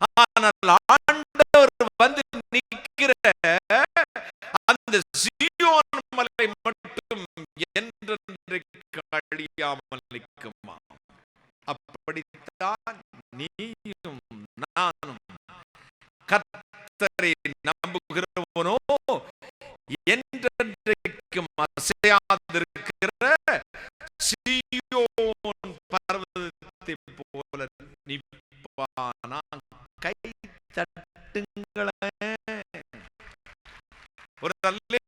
ஆனால் ஆண்டவர் வந்து நிற்கிற அந்த சியோன் மலை மட்டும் என்றென்றைக்கு அழியாமல் நிற்குமா? அப்படித்தான் நீயும் நானும் கத்தரை நம்புகிறவனோ என்றென்றைக்கும் அசையாதிருக்கிற சியோன் பர்வதத்தை போல நிற்பானா? Por la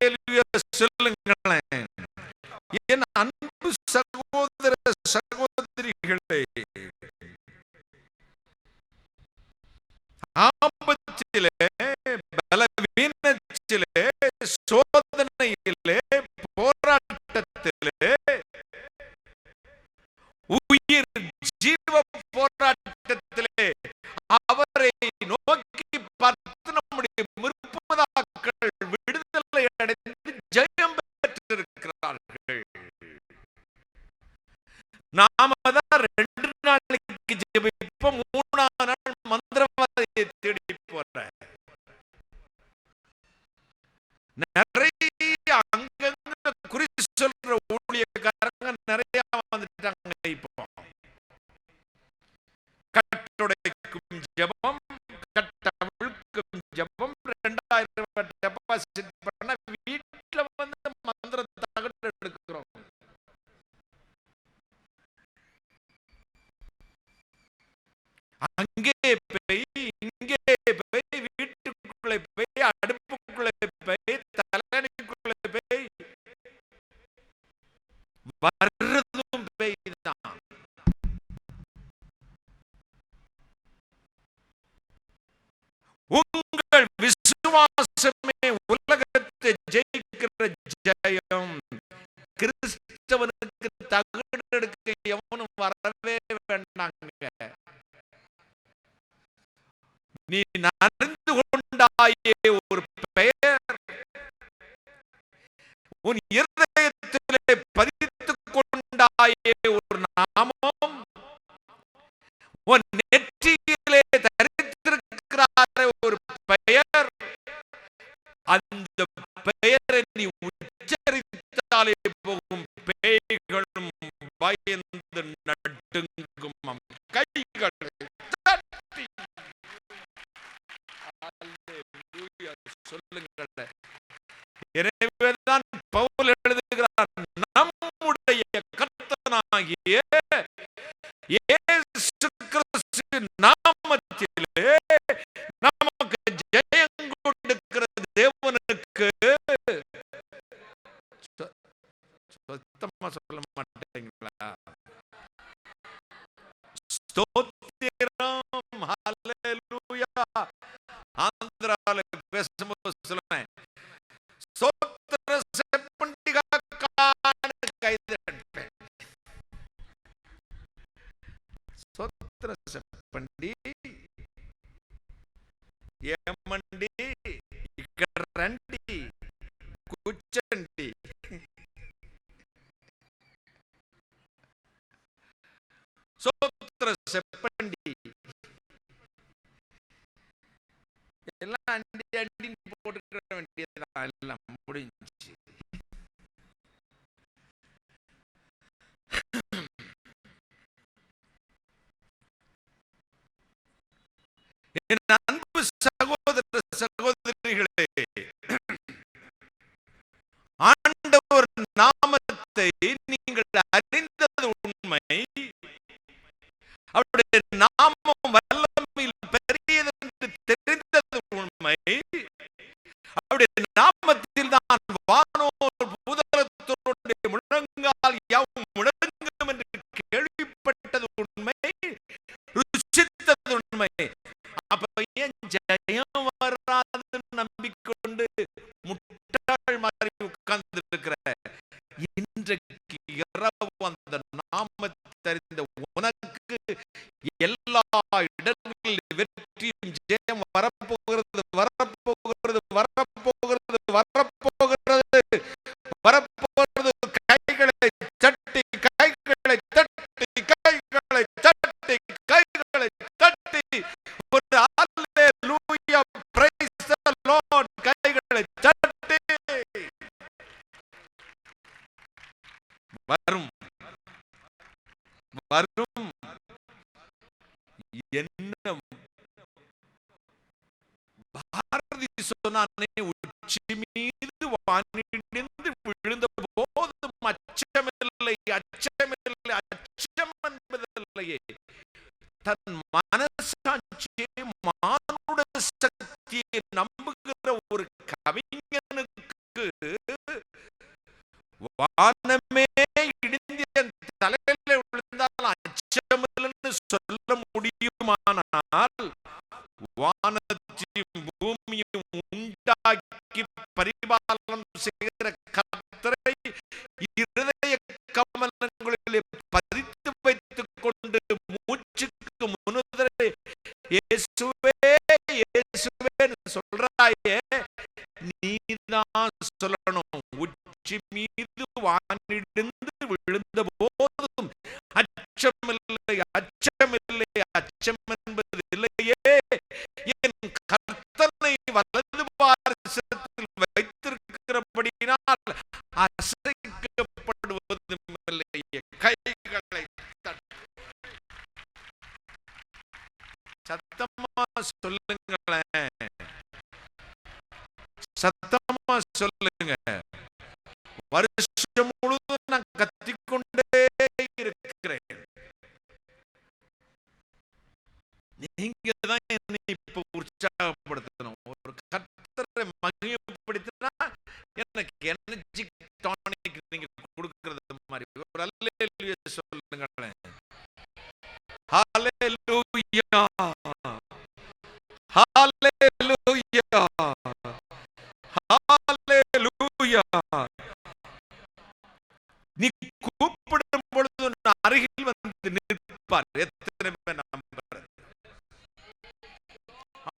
நாம தான் ரெண்டு நாளைக்கு ஜெபிப்போம் மூணாவது நாள் மந்திரவாதியை தேடி போற நீ நடந்து கொண்டாயே ஒரு பெயர். உன் இருதயத்திலே பதித்துக் கொண்டாயே ஒரு நாமம். உன் நாமத்திலே குச்சண்டி சோத்திர செப்பண்டி. எல்லாம் அண்டி அண்டி போட்டுக்கிற வேண்டியதான் எல்லாம் முடிஞ்சு என்ன அவருடைய அச்சமில்லை அச்சம் என்பதில்லையே தன் மனசாட்சியை மானுட சக்தியை நம்புகிற ஒரு கவிஞனுக்கு வானம் இயேசுவேன்னு சொல்றாயே நீதான் சொல்லணும். உச்சி மீது வானிடுந்து விழுந்த போதும் அச்சமில்லை அச்சமில்லை அச்சம் என்பது இல்லையே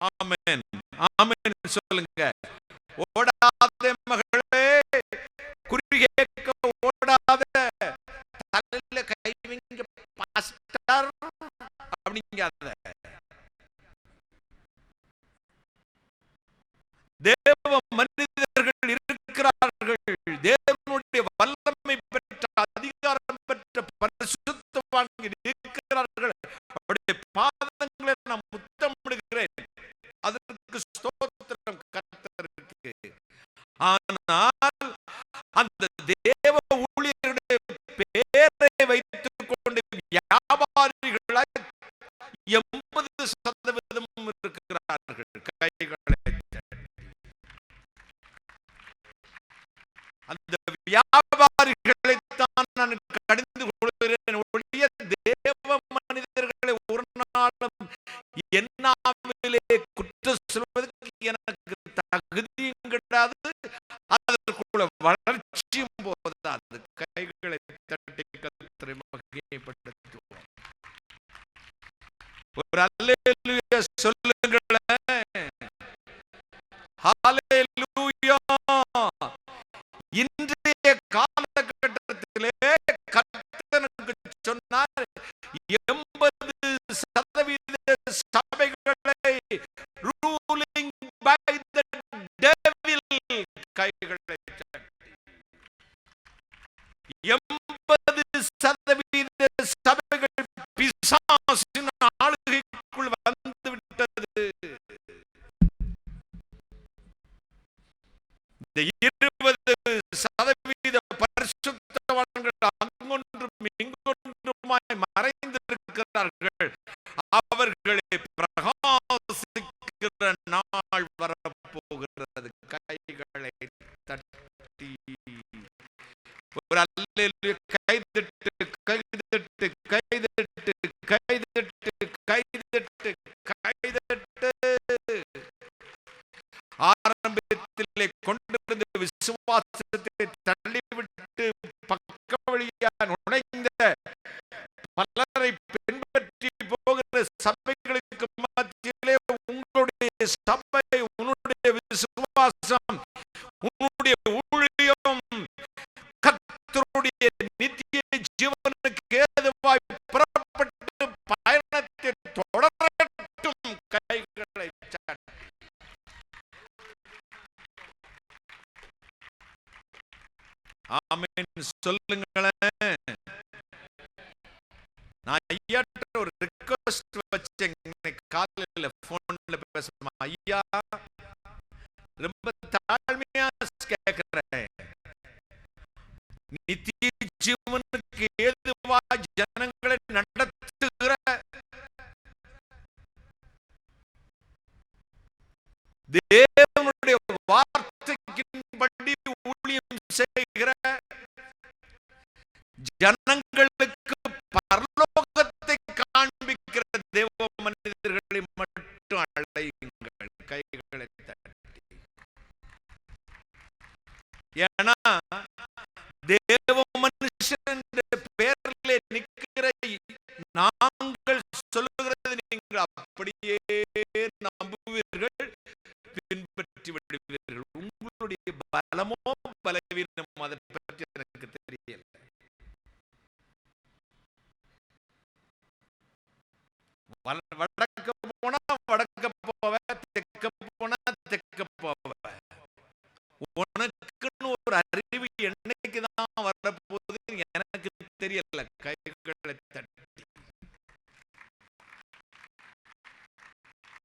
Amen. Amen. ஆனால் அந்த தேவ ஒரு அல்ல சொல்ல இந்த இருபது pues Maía Deus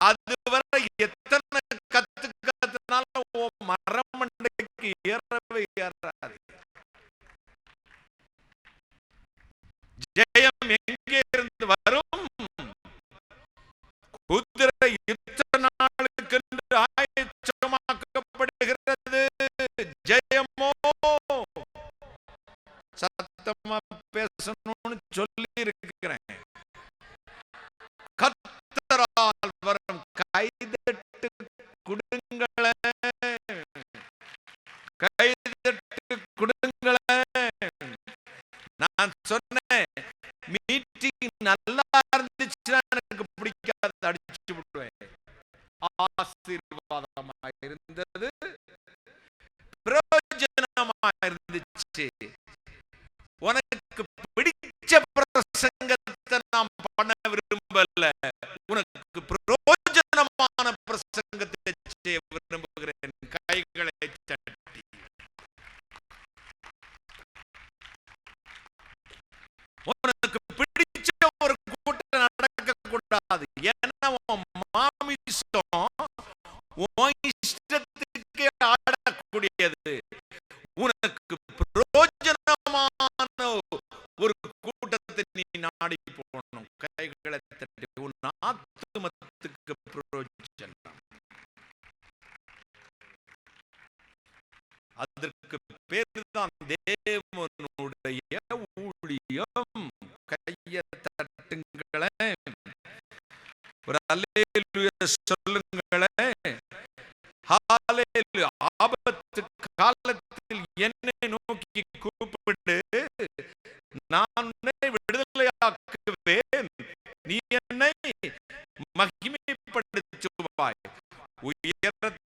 அது வரை எத்தனை கத்து கத்துனாலும் மரம் ஏறவே ஏறாது. சொன்ன மீட்டிங் நல்ல மாமிசம் உன் ஆடக்கூடியது. உனக்கு பிரயோஜனமான ஒரு கூட்டத்தை நீ நாடி போகணும். கைகளை தட்டி உன் ஆத்துமத்துக்கு பிரோஜனம் அதற்கு பேரு தான் தேவ சொல்லுங்களே. ஆபத்து காலத்தில் என்னை நோக்கி கூப்பிடு. நான் உன்னை விடுதலையாக்குவேன். நீ என்னை மகிமைப்படுத்துவாய். உயரத்தில்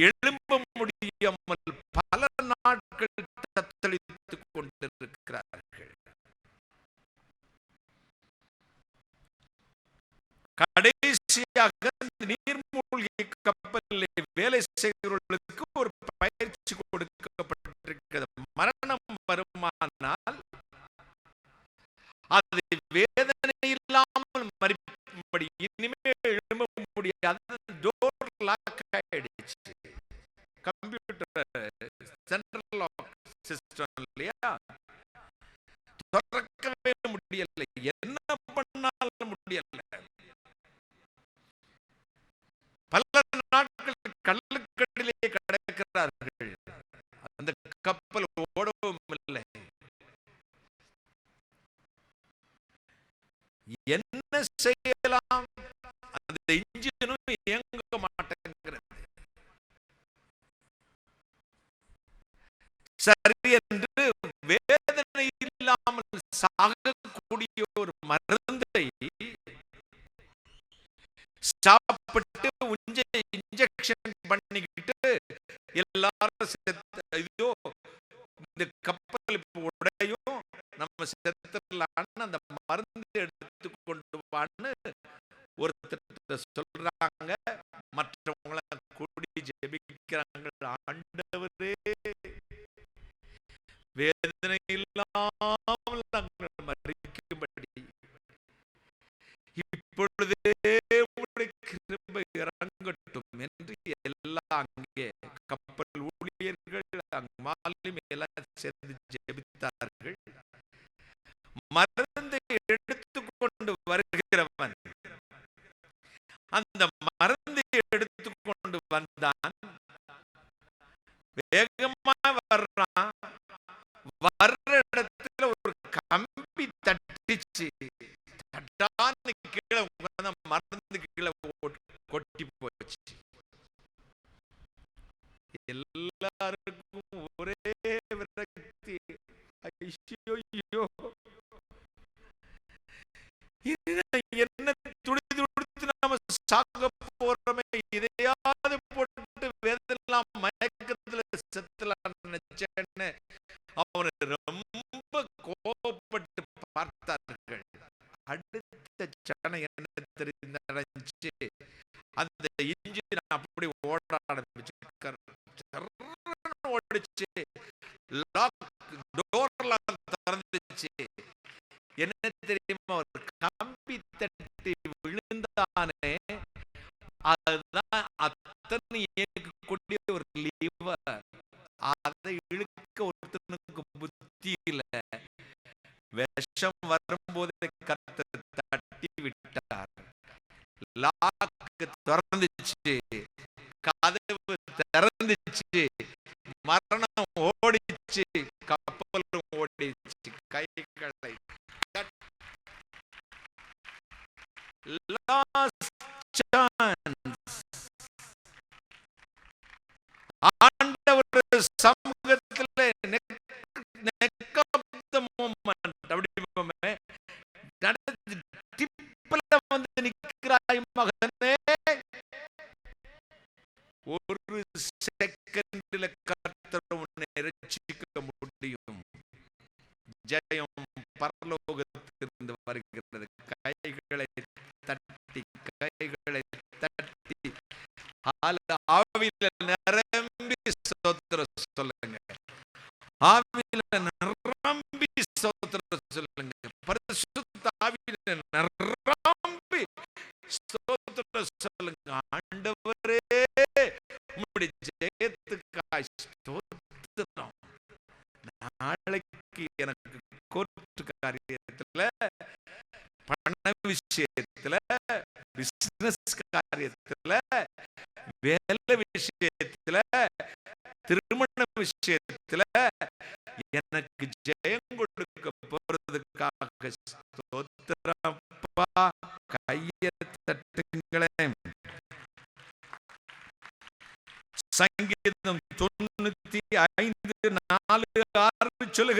எழும் திறக்கவே முடியலை. என்ன பண்ண சாப்பிட்டு உஞ்ச இன்ஜெக்ஷன் பண்ணிக்கிட்டு எல்லாரும் செத்து இந்த கப்பல் உடையும். நம்ம செத்துடலான்னு அந்த மருந்து எடுத்து கொண்டு வான்னு ஒருத்தர் சொல்றாங்க. மற்றவங்கள கூடி ஜெபிக்கிறாங்க ஆண்டவரே. மாலிம் எல்லாம் சேர்ந்து ஜெபித்தார்கள். மருந்து எடுத்துக்கொண்டு வருகிறவன் என்ன துடி துடித்து நாம சாக போறோமே இதையாவது போட்டு வேதெல்லாம் மயக்கத்துல செத்தலாம் நினைச்சேன்னு அவனை ரொம்ப கோபப்பட்டு பார்த்தார்கள். அடுத்த சனை என்ன தெரிந்து நடந்துச்சு அந்த இன்ஜின் அப்படி ஓட ஆரம்பிச்சு ஓடிச்சு. ஒரு லீவர் அதை இழுக்க ஒருத்தனுக்கு புத்தி இல்ல. விஷம் வரும்போது கத்த தட்டி விட்டார் லாக்கு திறந்துச்சு. கதவு திறந்துச்சு. மரணம் ஓடிச்சு. கப்ப para இப்படி ஜெயத்துக்காய் ஸ்தோத்திரம். நாளைக்கு எனக்கு கோர்ட்டு காரியத்துல பண விஷயத்துல பிசினஸ் காரியத்துல வேலை விஷயத்துல திருமண விஷயத்துல எனக்கு ஜெயம் கொடுக்க போறதுக்காக ஸ்தோத்திரப்பா. கைய தட்டுங்களேன் சங்கீதம் தொண்ணூத்தி ஐந்து நாலு ஆறு சொல்லுகிற